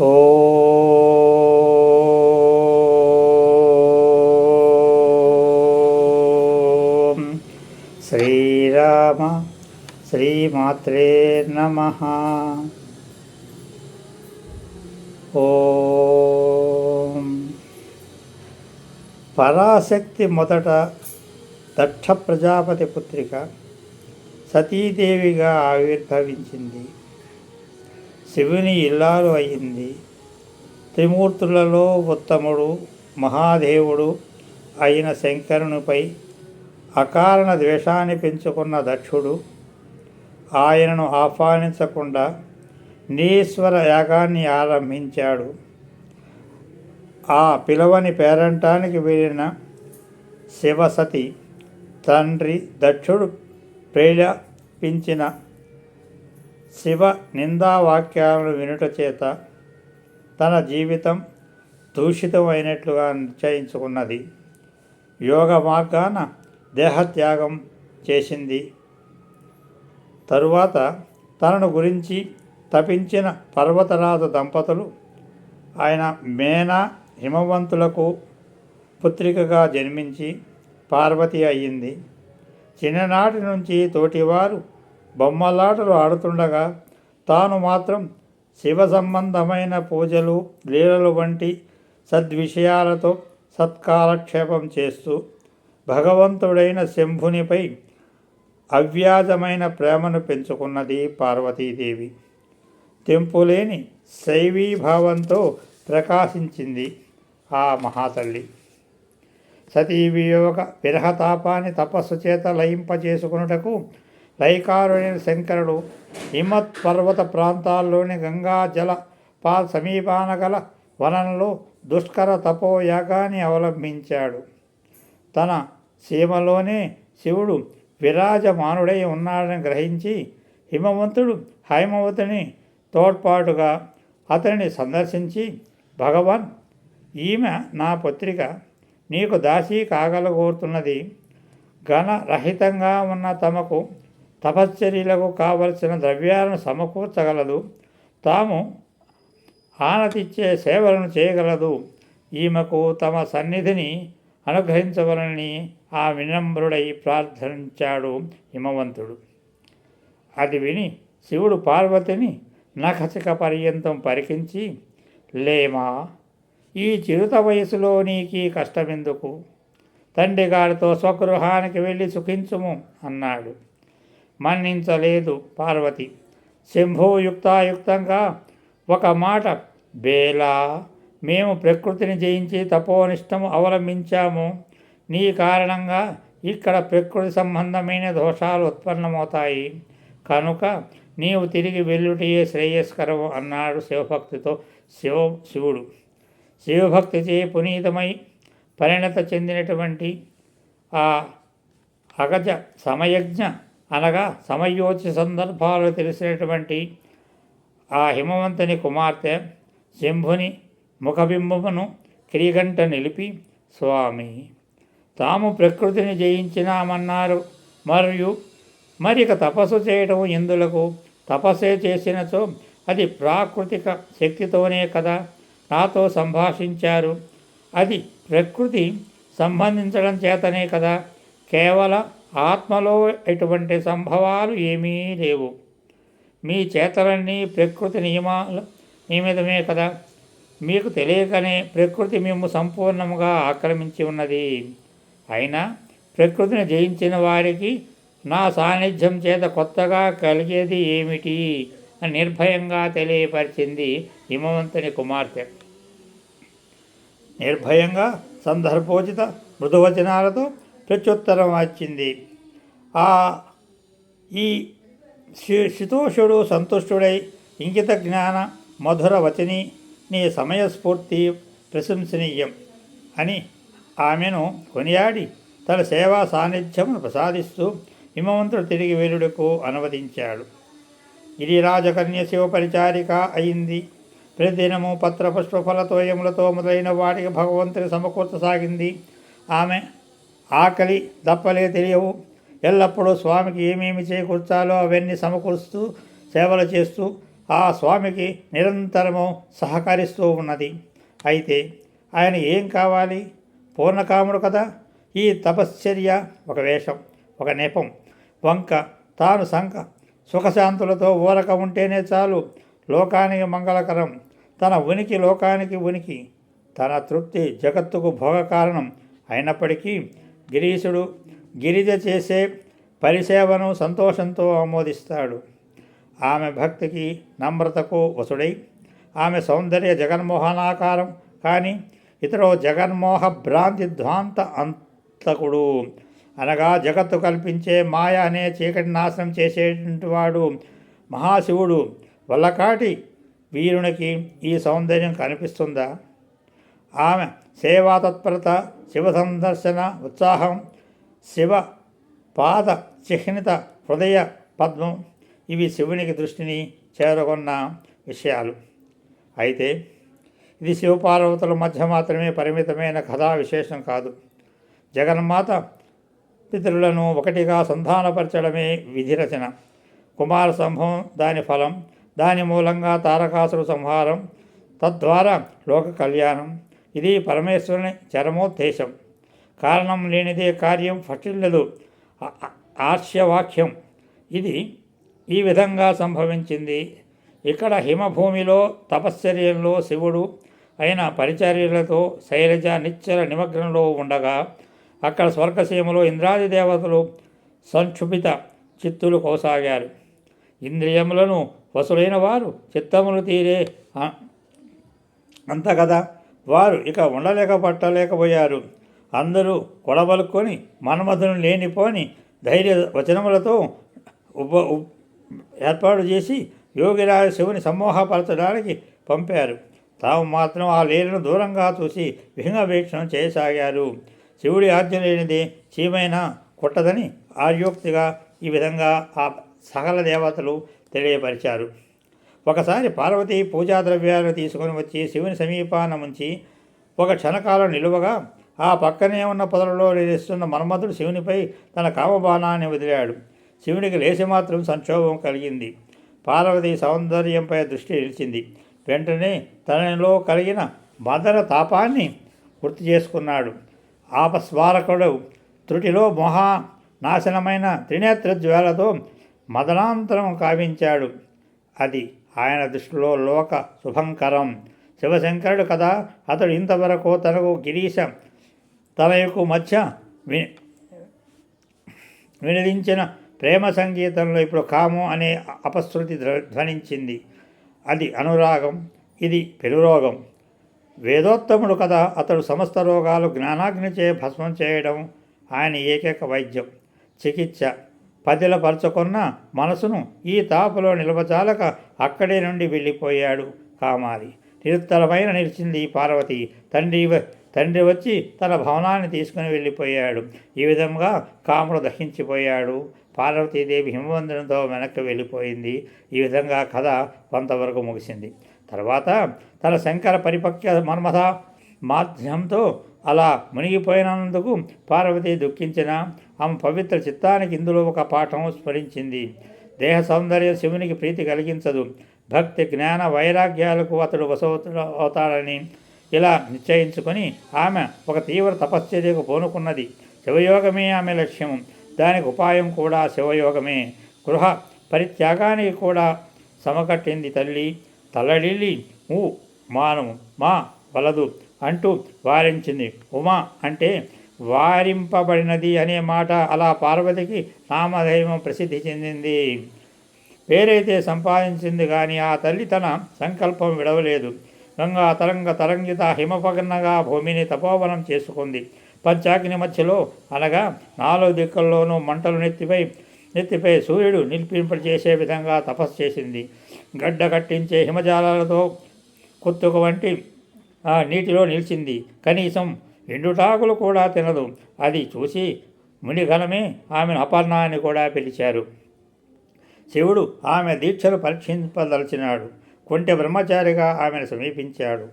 ఓం శ్రీరామ శ్రీమాత్రే నమ ఓం పరాశక్తి మొదట దక్ష ప్రజాపతి పుత్రిక సతీదేవిగా ఆవిర్భవించింది. శివుని ఇల్లాలు అయింది. త్రిమూర్తులలో ఉత్తముడు మహాదేవుడు అయిన శంకరునిపై అకారణ ద్వేషాన్ని పెంచుకున్న దక్షుడు ఆయనను ఆహ్వానించకుండా నీశ్వర యాగాన్ని ఆరంభించాడు. ఆ పిలవని పేరంటానికి వెళ్ళిన శివసతి తండ్రి దక్షుడు ప్రేరేపించిన శివ నిందావాక్యాలను వినుట చేత తన జీవితం దూషితమైనట్లుగా నిశ్చయించుకున్నది. యోగ మార్గాన దేహత్యాగం చేసింది. తరువాత తనను గురించి తపించిన పర్వతరాజు దంపతులు ఆయన మేనా హిమవంతులకు పుత్రికగా జన్మించి పార్వతి అయ్యింది. చిన్ననాటి నుంచి తోటివారు బొమ్మలాటలు ఆడుతుండగా తాను మాత్రం శివ సంబంధమైన పూజలు లీలలు వంటి సద్విషయాలతో సత్కాలక్షేపం చేస్తూ భగవంతుడైన శంభునిపై అవ్యాజమైన ప్రేమను పెంచుకున్నది పార్వతీదేవి. తెంపులేని శైవీభావంతో ప్రకాశించింది ఆ మహాతల్లి. సతీవియోగ విరహతాపాన్ని తపస్సు చేత లయింపజేసుకున్నటకు లైకారుడైన శంకరుడు హిమత్ పర్వత ప్రాంతాల్లోని గంగా జల పా సమీపాన గల వనంలో దుష్కర తపోయాగాన్ని అవలంబించాడు. తన సీమలోనే శివుడు విరాజమానుడై ఉన్నాడని గ్రహించి హిమవంతుడు హైమవతిని తోడ్పాటుగా అతనిని సందర్శించి భగవాన్ ఈమె నా పత్రిక నీకు దాసీ కాగలగోరుతున్నది. ఘనరహితంగా ఉన్న తమకు తపశ్చర్యలకు కావలసిన ద్రవ్యాలను సమకూర్చగలదు. తాము ఆనతిచ్చే సేవలను చేయగలదు. ఈమెకు తమ సన్నిధిని అనుగ్రహించవలని ఆ వినమ్రుడై ప్రార్థించాడు హిమవంతుడు. అది విని శివుడు పార్వతిని నఖచిక పర్యంతం పరికించి లేమా ఈ చిరుత వయసులో నీకీ కష్టమెందుకు? తండ్రి గారితో స్వగృహానికి వెళ్ళి సుఖించుము అన్నాడు. మన్నించలేదు పార్వతి. శంభోయుక్తాయుక్తంగా ఒక మాట బేలా మేము ప్రకృతిని జయించి తపోనిష్టము అవలంబించాము. నీ కారణంగా ఇక్కడ ప్రకృతి సంబంధమైన దోషాలు ఉత్పన్నమవుతాయి. కనుక నీవు తిరిగి వెల్లుటియే శ్రేయస్కరము అన్నాడు శివభక్తితో శివ శివుడు. శివభక్తిచే పునీతమై పరిణత చెందినటువంటి ఆ అగజ సమయజ్ఞ అనగా సమయోచి సందర్భాలు తెలిసినటువంటి ఆ హిమవంతుని కుమార్తె శంభుని ముఖబింబమును క్రీగంట నిలిపి స్వామి తాము ప్రకృతిని జయించినామన్నారు. మరియు మరిక తపస్సు చేయటం ఎందులకు తపస్సే చేసినచో అది ప్రాకృతిక శక్తితోనే కదా నాతో సంభాషించారు. అది ప్రకృతి సంబంధించడం చేతనే కదా. కేవల ఆత్మలో ఎటువంటి సంభవాలు ఏమీ లేవు. మీ చేతలన్నీ ప్రకృతి నియమాల నియమితమే కదా. మీకు తెలియకనే ప్రకృతి మేము సంపూర్ణముగా ఆక్రమించి ఉన్నది. అయినా ప్రకృతిని జయించిన వారికి నా సాన్నిధ్యం చేత కొత్తగా కలిగేది ఏమిటి అని నిర్భయంగా తెలియపరిచింది హిమవంతుని కుమార్తె. నిర్భయంగా సందర్భోచిత మృదువచనాలతో ప్రత్యుత్తరం వచ్చింది. ఆ ఈ శితోషుడు సంతుష్టుడై ఇంకిత జ్ఞాన మధుర వచని నీ సమయస్ఫూర్తి ప్రశంసనీయం అని ఆమెను కొనియాడి తన సేవా సాన్నిధ్యమును ప్రసాదిస్తూ హిమవంతుడు తిరిగి వీరుడుకు అనువదించాడు. గిరిరాజకన్య శివపరిచారిక అయింది. ప్రతిదినము పత్ర పుష్పఫలతోయములతో మొదలైన వాటికి భగవంతుని సమకూర్చసాగింది. ఆమె ఆకలి దప్పలే తెలియవు. ఎల్లప్పుడూ స్వామికి ఏమేమి చేకూర్చాలో అవన్నీ సమకూరుస్తూ సేవలు చేస్తూ ఆ స్వామికి నిరంతరము సహకరిస్తూ ఉన్నది. అయితే ఆయన ఏం కావాలి? పూర్ణకాముడు కదా. ఈ తపశ్చర్య ఒక వేషం ఒక నెపం. వంక తాను సంక సుఖశాంతులతో ఊరక ఉంటేనే చాలు. లోకానికి మంగళకరం. తన ఉనికి లోకానికి ఉనికి. తన తృప్తి జగత్తుకు భోగ కారణం అయినప్పటికీ గిరీశుడు గిరిజ చేసే పరిసేవను సంతోషంతో ఆమోదిస్తాడు. ఆమె భక్తికి నమ్రతకు వసుడై ఆమె సౌందర్య జగన్మోహనాకారం కానీ ఇతడు జగన్మోహ భ్రాంతి ధ్వాంత అంతకుడు. అనగా జగత్తు కల్పించే మాయ అనే చీకటి నాశనం చేసేటువంటి వాడు మహాశివుడు వల్లకాటి వీరునికి ఈ సౌందర్యం కనిపిస్తుందా? ఆమె సేవా తత్పరత శివ సందర్శన ఉత్సాహం శివ పాద చిహ్నిత హృదయ పద్మం ఇవి శివునికి దృష్టిని చేరుకున్న విషయాలు. అయితే ఇది శివపార్వతుల మధ్య మాత్రమే పరిమితమైన కథా విశేషం కాదు. జగన్మాత పితరులను ఒకటిగా సంధానపరచడమే విధి రచన. కుమార సంభవం దాని ఫలం దాని మూలంగా తారకాసుర సంహారం తద్వారా లోక కళ్యాణం. ఇది పరమేశ్వరుని చరమోద్దేశం. కారణం లేనిదే కార్యం ఫటిల్లదు ఆర్ష్యవాక్యం ఇది ఈ విధంగా సంభవించింది. ఇక్కడ హిమభూమిలో తపశ్చర్యంలో శివుడు అయిన పరిచర్యలతో శైలజ నిశ్చల నిమగ్నంలో ఉండగా అక్కడ స్వర్గసీమలో ఇంద్రాది దేవతలు సంక్షుభిత చిత్తులు కోసాగారు ఇంద్రియములను వసులైన వారు చిత్తములు తీరే అంత కదా? వారు ఇక ఉండలేక పట్టలేకపోయారు. అందరూ కొడబలుకొని మన్మధును లేనిపోని ధైర్య వచనములతో ఉప ఏర్పాటు చేసి యోగిరాజ శివుని సమ్మోహపరచడానికి పంపారు. తాము మాత్రం ఆ లీలను దూరంగా చూసి విహంగవీక్షణం చేయసాగారు. శివుడి ఆజ్ఞ లేనిది చీమైనా కొట్టదని ఆర్యోక్తిగా ఈ విధంగా ఆ సకల దేవతలు తెలియపరిచారు. ఒకసారి పార్వతి పూజా ద్రవ్యాలు తీసుకొని వచ్చి శివుని సమీపాన ఉంచి ఒక క్షణకాలం నిలువగా ఆ పక్కనే ఉన్న పొదలలో నిలుస్తున్న మన్మధుడు శివునిపై తన కామబాణాన్ని వదిలాడు. శివునికి లేచి మాత్రం సంక్షోభం కలిగింది. పార్వతి సౌందర్యంపై దృష్టి నిలిచింది. వెంటనే తనలో కలిగిన మదన తాపాన్ని గుర్తు చేసుకున్నాడు. ఆపస్మారకుడు త్రుటిలో మహా నాశనమైన త్రినేత్ర జ్వాలతో మదనాంతరం కావించాడు. అది ఆయన దృష్టిలో లోక శుభంకరం. శివశంకరుడు కదా అతడు ఇంతవరకు తనకు గిరీశ తనయకు మధ్య వి వినదించిన ప్రేమ సంగీతంలో ఇప్పుడు కామం అనే అపశృతి ధ్వ- ధ్వనించింది. అది అనురాగం ఇది పెనురోగం. వేదోత్తముడు కదా అతడు సమస్త రోగాలు జ్ఞానాగ్నిచే భస్మం చేయడం ఆయన ఏకైక వైద్యం. చికిత్స. పదిలపరచుకున్న మనసును ఈ తాపులో నిలవచాలక అక్కడే నుండి వెళ్ళిపోయాడు కామాలి. నిరుత్తరమైన నిలిచింది పార్వతి. తండ్రి వ- తండ్రి వచ్చి తన భవనాన్ని తీసుకుని వెళ్ళిపోయాడు. ఈ విధంగా కాముడు దహించిపోయాడు. పార్వతీదేవి హిమవంతునితో వెనక్కి వెళ్ళిపోయింది. ఈ విధంగా కథ కొంతవరకు ముగిసింది. తర్వాత తన శంకర పరిపక్వ మన్మథ మాధ్యంతో అలా మునిగిపోయినందుకు పార్వతి దుఃఖించిన. ఆమె పవిత్ర చిత్తానికి ఇందులో ఒక పాఠం స్మరించింది దేహ సౌందర్యం శివునికి ప్రీతి కలిగించదు. భక్తి జ్ఞాన వైరాగ్యాలకు అతడు వసవుతాడని అవుతాడని ఇలా నిశ్చయించుకొని ఆమె ఒక తీవ్ర తపశ్చర్యకు పూనుకున్నది. శివయోగమే ఆమె లక్ష్యం దానికి ఉపాయం కూడా శివయోగమే. గృహ పరిత్యాగానికి కూడా సమకట్టింది తల్లి. తల్లడిల్లి ఊ మానము మా వలదు అంటూ వారించింది. ఉమా అంటే వారింపబడినది అనే మాట అలా పార్వతికి నామధైవం ప్రసిద్ధి చెందింది. పేరైతే సంపాదించింది కానీ ఆ తల్లి తన సంకల్పం విడవలేదు. గంగా తరంగ తరంగిత హిమపగన్నగా భూమిని తపోవనం చేసుకుంది. పంచాగ్ని మధ్యలో అనగా నాలుగు దిక్కుల్లోనూ మంటలు నెత్తిపై నెత్తిపై సూర్యుడు నిలిపింపజేసే విధంగా తపస్సు చేసింది. గడ్డ కట్టించే హిమజాలాలతో కొత్తుక వంటి నీటిలో నిలిచింది. కనీసం ఎండుటాకులు కూడా తినదు. అది చూసి మునిఘనమే ఆమెను అపర్ణ అని కూడా పిలిచారు. శివుడు ఆమె దీక్షను పరీక్షింపదలిచినాడు. కొంటె బ్రహ్మచారిగా ఆమెను సమీపించాడు.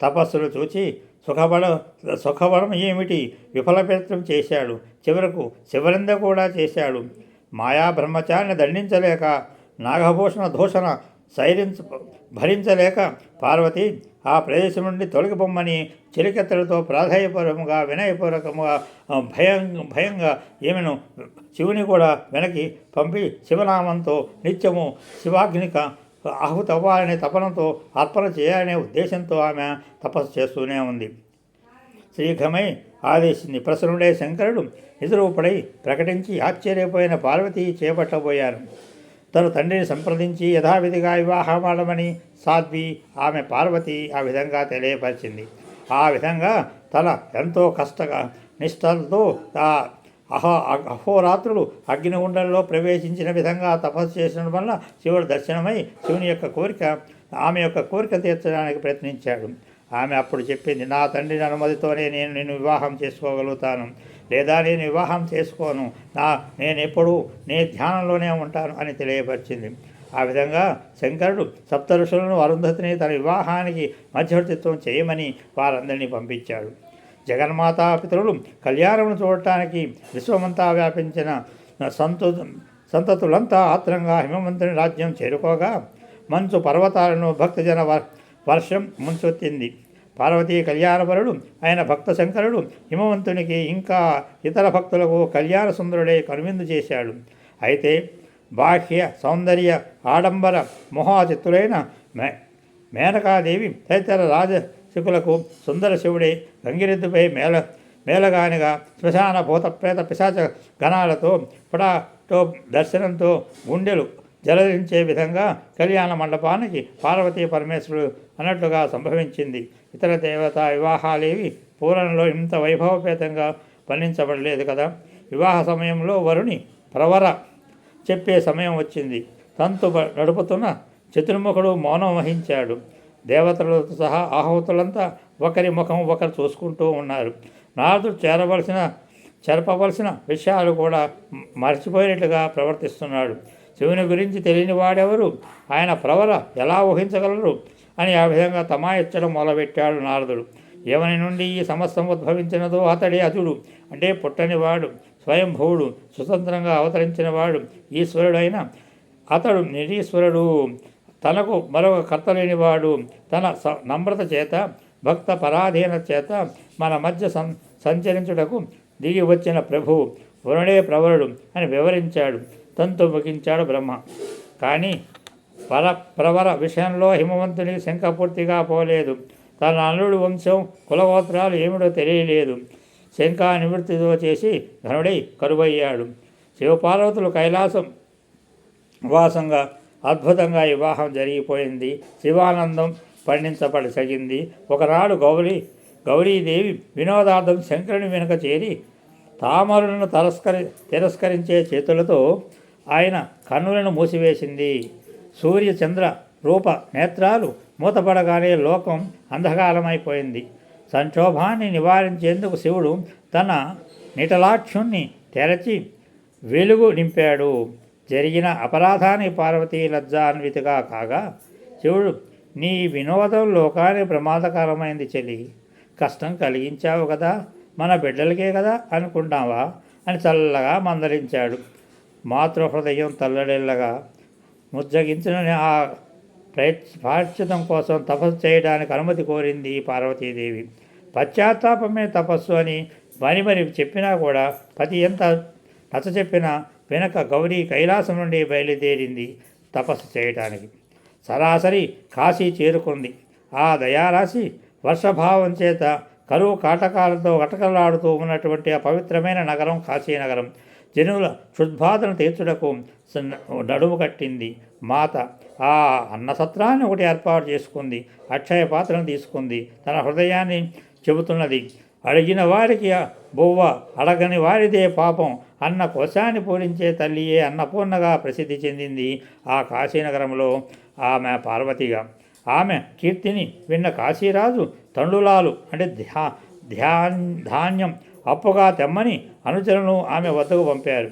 తపస్సులు చూచి సుఖబల సుఖవరం ఏమిటి? విఫలప్రయత్నం చేశాడు. చివరకు శివరింద కూడా చేశాడు. మాయా బ్రహ్మచారిని దండించలేక నాగభూషణ దూషణ సైరించ భరించలేక పార్వతి ఆ ప్రదేశం నుండి తొలగిపోమ్మని చిలికెత్తలతో ప్రాధాయపూర్వకంగా వినయపూర్వకముగా భయం భయంగా ఈమెను శివుని కూడా వెనక్కి పంపి శివనామంతో నిత్యము శివాగ్నిక ఆహుతి అవ్వాలనే తపనతో అర్పణ చేయాలనే ఉద్దేశంతో ఆమె తపస్సు చేస్తూనే ఉంది. శీఘ్రమై ఆదేశింది. ప్రసన్నుడే శంకరుడు నిద్రూపడై ప్రకటించి ఆశ్చర్యపోయిన పార్వతి చేపట్టబోయారు. తన తండ్రిని సంప్రదించి యథావిధిగా వివాహమాడమని సాధ్వి ఆమె పార్వతి ఆ విధంగా తెలియపరిచింది. ఆ విధంగా తన ఎంతో కష్టగా నిష్టలతో ఆ అహో అహోరాత్రులు అగ్నిగుండంలో ప్రవేశించిన విధంగా తపస్సు చేసిన వల్ల శివుడు దర్శనమై శివుని యొక్క కోరిక ఆమె యొక్క కోరిక తీర్చడానికి ప్రయత్నించాడు. ఆమె అప్పుడు చెప్పింది నా తండ్రిని అనుమతితోనే నేను నిన్ను వివాహం చేసుకోగలుగుతాను. లేదా నేను వివాహం చేసుకోను. నా నేను ఎప్పుడూ నే ధ్యానంలోనే ఉంటాను అని తెలియపరిచింది. ఆ విధంగా శంకరుడు సప్తఋషులను అరుంధతిని తన వివాహానికి మధ్యవర్తిత్వం చేయమని వారందరినీ పంపించాడు. జగన్మాతా పితరులు కళ్యాణమును చూడటానికి విశ్వమంతా వ్యాపించిన సంతు సంతతులంతా ఆత్రంగా హిమవంతుని రాజ్యం చేరుకోగా మంచు పర్వతాలను భక్తజన వర్షం ముంచెత్తింది. పార్వతీ కళ్యాణపరుడు ఆయన భక్త శంకరుడు హిమవంతునికి ఇంకా ఇతర భక్తులకు కళ్యాణ సుందరుడే కనువిందు చేశాడు. అయితే బాహ్య సౌందర్య ఆడంబర మొహాచిత్తులైన మే మేనకాదేవి తదితర శుకులకు సుందర శివుడే గంగిరెద్దుపై మేళ మేళగానిగా శ్మశాన భూత ప్రేత పిశాచ గణాలతో పడాటో దర్శనంతో గుండెలు జలరించే విధంగా కళ్యాణ మండపానికి పార్వతీ పరమేశ్వరుడు అన్నట్లుగా సంభవించింది. ఇతర దేవత వివాహాలేవి పూరణలో ఇంత వైభవపేతంగా వర్ణించబడలేదు కదా? వివాహ సమయంలో వరుణి ప్రవర చెప్పే సమయం వచ్చింది. తంతు నడుపుతున్న చతుర్ముఖుడు మౌనం వహించాడు. దేవతలతో సహా ఆహుతులంతా ఒకరి ముఖం ఒకరు చూసుకుంటూ ఉన్నారు. నారదుడు చేరవలసిన చెరపవలసిన విషయాలు కూడా మర్చిపోయినట్లుగా ప్రవర్తిస్తున్నాడు. శివుని గురించి తెలియని వాడెవరు? ఆయన ప్రవర ఎలా ఊహించగలరు? అని ఆ విధంగా తమాయించడం మొదలుపెట్టాడు నారదుడు. ఎవని నుండి ఈ సమస్తం ఉద్భవించినదో అతడే అతుడు అంటే పుట్టనివాడు స్వయంభువుడు స్వతంత్రంగా అవతరించినవాడు ఈశ్వరుడైన అతడు నిరీశ్వరుడు. తనకు మరొక కర్త లేనివాడు తన స నమ్రత చేత భక్త పరాధీన చేత మన మధ్య సం సంచరించుటకు దిగి వచ్చిన ప్రభువు వరుణే ప్రవరుడు అని వివరించాడు. తంతు ముగించాడు బ్రహ్మ. కానీ పర ప్రవర విషయంలో హిమవంతునికి శంక పూర్తిగా పోలేదు. తన అల్లుడు వంశం కులగోత్రాలు ఏమిటో తెలియలేదు. శంకా నివృత్తితో చేసి ధనుడై కరువయ్యాడు. శివపార్వతులు కైలాసం వాసంగా అద్భుతంగా వివాహం జరిగిపోయింది. శివానందం పండించబడసగింది. ఒకనాడు గౌరీ గౌరీదేవి వినోదార్థం శంకరుని వెనుక చేరి తామరులను తరస్కరి తిరస్కరించే చేతులతో ఆయన కన్నులను మూసివేసింది. సూర్య చంద్ర రూప నేత్రాలు మూతపడగానే లోకం అంధకారమైపోయింది. సంక్షోభాన్ని నివారించేందుకు శివుడు తన నిటలాక్షుణ్ణి తెరచి వెలుగు నింపాడు. జరిగిన అపరాధాన్ని పార్వతీ లజ్జాన్వితిగా కాగా శివుడు నీ వినోదం లోకానికి ప్రమాదకరమైంది చెలి కష్టం కలిగించావు కదా మన బిడ్డలకే కదా అనుకుంటావా అని చల్లగా మందలించాడు. మాతృహృదయం తల్లడిల్లగా ముజ్జగించిన ఆ ప్రయత్ కోసం తపస్సు చేయడానికి అనుమతి కోరింది పార్వతీదేవి. పశ్చాత్తాపమే తపస్సు అని మరి మరి చెప్పినా కూడా పతి ఎంత నచ్చ చెప్పినా వెనక గౌరీ కైలాసం నుండి బయలుదేరింది తపస్సు చేయటానికి. సరాసరి కాశీ చేరుకుంది. ఆ దయారాశి వర్షభావం చేత కరువు కాటకాలతో కటకలాడుతూ ఉన్నటువంటి ఆ పవిత్రమైన నగరం కాశీనగరం జనుల క్షుద్బాధను తీర్చుటకు నడుము కట్టింది. మాత ఆ అన్నసత్రాన్ని ఒకటి ఏర్పాటు చేసుకుంది. అక్షయ పాత్రను తీసుకుంది. తన హృదయాన్ని చెబుతున్నది. అడిగిన వారికి బొవ్వ అడగని వారిదే పాపం. అన్న కోశాన్ని పూరించే తల్లియే అన్నపూర్ణగా ప్రసిద్ధి చెందింది ఆ కాశీనగరంలో ఆమె పార్వతిగా. ఆమె కీర్తిని విన్న కాశీరాజు తండులాలు అంటే ధ్యా ధ్యాన్ ధాన్యం అప్పుగా తెమ్మని అనుచరులను ఆమె వద్దకు పంపారు.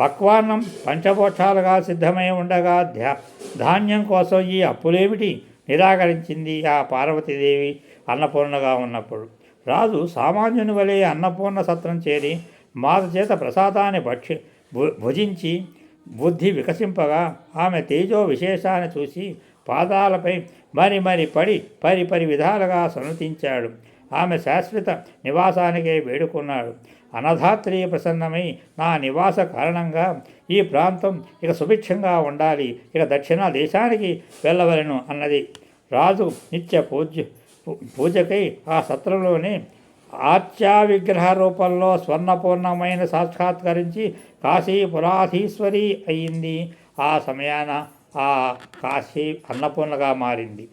పక్వాన్నం పంచభోక్షాలుగా సిద్ధమై ఉండగా ధ్యా ధాన్యం కోసం ఈ అప్పులేమిటి? నిరాకరించింది ఆ పార్వతీదేవి అన్నపూర్ణగా ఉన్నప్పుడు. రాజు సామాన్యుని వలె అన్నపూర్ణ సత్రం చేరి మాత చేత ప్రసాదాన్ని భక్షి భు- భుజించి బుద్ధి వికసింపగా ఆమె తేజో విశేషాన్ని చూసి పాదాలపై మరి మరి పడి పరి పరి విధాలుగా సనుతించాడు. ఆమె శాశ్వత నివాసానికే వేడుకున్నాడు. అనధాత్రి ప్రసన్నమై నా నివాస కారణంగా ఈ ప్రాంతం ఇక సుభిక్షంగా ఉండాలి. ఇక దక్షిణ దేశానికి వెళ్ళవలను అన్నది రాజు నిత్య పూజ్య పూజకై ఆ సత్రంలోనే ఆర్చా విగ్రహ రూపంలో స్వర్ణపూర్ణమైన సాక్షాత్కరించి కాశీ పురాధీశ్వరి అయింది. ఆ సమయాన ఆ కాశీ అన్నపూర్ణగా మారింది.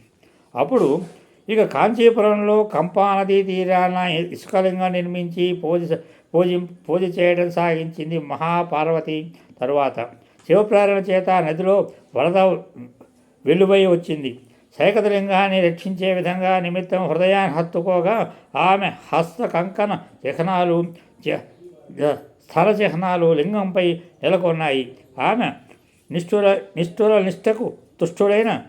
అప్పుడు ఇక కాంచీపురంలో కంపా నదీ తీరాన ఇసుకలింగం నిర్మించి పూజ పూజ పూజ చేయడం సాగించింది మహాపార్వతి తరువాత. శివప్రేరణ చేత నదిలో వరద వెలువై వచ్చింది. శేఖదలింగాన్ని రక్షించే విధంగా నిమిత్తం హృదయాన్ని హత్తుకోగా ఆమె హస్త కంకణ చిహ్నాలు స్థల చిహ్నాలు లింగంపై నెలకొన్నాయి. ఆమె నిష్ఠుర నిష్ఠుర నిష్ఠకు తుష్టుడైన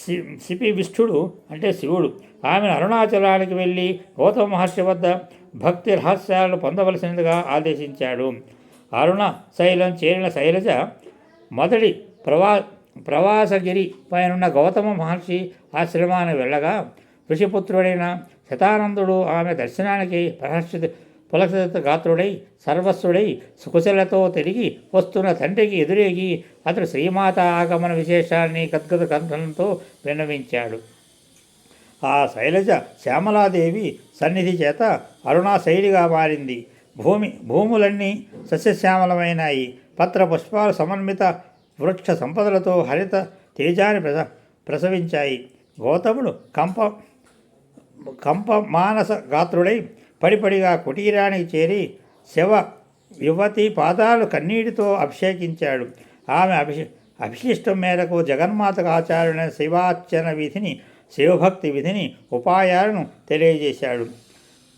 సి సిపి విష్ఠుడు అంటే శివుడు. ఆమెను అరుణాచలానికి వెళ్ళి గౌతమ మహర్షి వద్ద భక్తి రహస్యాలను పొందవలసినదిగా ఆదేశించాడు. అరుణ శైలం చేరిన శైలజ మొదటి ప్రవా ప్రవాసగిరి పైనున్న గౌతమ మహర్షి ఆశ్రమానికి వెళ్ళగా ఋషిపుత్రుడైన శతానందుడు ఆమె దర్శనానికి ప్రహర్షిత పులసిత గాత్రుడై సర్వస్సుడై సుకుశలతో తిరిగి వస్తున్న తండ్రికి ఎదురేగి అతడు శ్రీమాత ఆగమన విశేషాన్ని గద్గద కంఠంతో విన్నవించాడు. ఆ శైలజ శ్యామలాదేవి సన్నిధి చేత అరుణా శైలిగా మారింది. భూమి భూములన్నీ సస్యశ్యామలమైనాయి. పత్ర పుష్పాలు సమన్విత వృక్ష సంపదలతో హరిత తేజాన్ని ప్రస ప్రసవించాయి. గౌతముడు కంప కంప మానస గాత్రుడై పడిపడిగా కుటీరానికి చేరి శివ యువతి పాదాలు కన్నీటితో అభిషేకించాడు. ఆమె అభిషే అభిశిష్టం మేరకు జగన్మాతకు ఆచార్యున శివార్చన విధిని శివభక్తి విధిని ఉపాయాలను తెలియజేశాడు.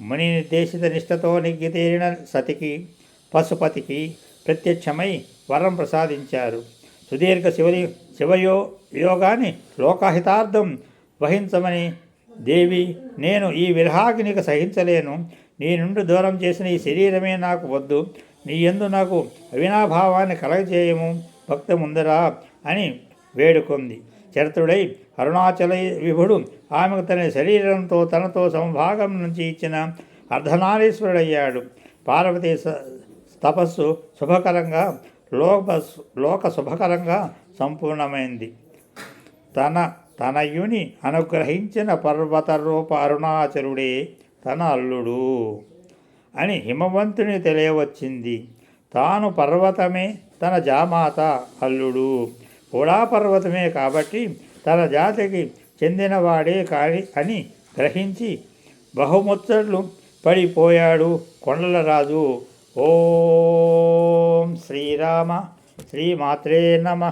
ముని నిర్దేశిత నిష్ఠతో నిగ్గితేరిన సతికి పశుపతికి ప్రత్యక్షమై వరం ప్రసాదించారు. సుదీర్ఘ శివరి శివయో యోగాన్ని లోకహితార్థం వహించమని దేవి నేను ఈ విరహాగ్నికి సహించలేను. నీ నుండి దూరం చేసిన ఈ శరీరమే నాకు వద్దు. నీ ఎందు నాకు అవినాభావాన్ని కలగజేయము భక్త ముందరా అని వేడుకుంది. చరిత్రుడై అరుణాచల విభుడు ఆమెకు తన శరీరంతో తనతో సంభాగం నుంచి ఇచ్చిన అర్ధనారీశ్వరుడయ్యాడు. పార్వతీ తపస్సు శుభకరంగా లోక లోక శుభకరంగా సంపూర్ణమైంది. తన తనయుని అనుగ్రహించిన పర్వత రూప అరుణాచరుడే తన అల్లుడు అని హిమవంతుని తెలియవచ్చింది. తాను పర్వతమే తన జామాత అల్లుడు. కూడా పర్వతమే కాబట్టి తన జాతికి చెందినవాడే కాని అని గ్రహించి బహుముచ్చట్లు పడిపోయాడు కొండలరాజు. ఓం శ్రీరామ శ్రీమాత్రే నమ.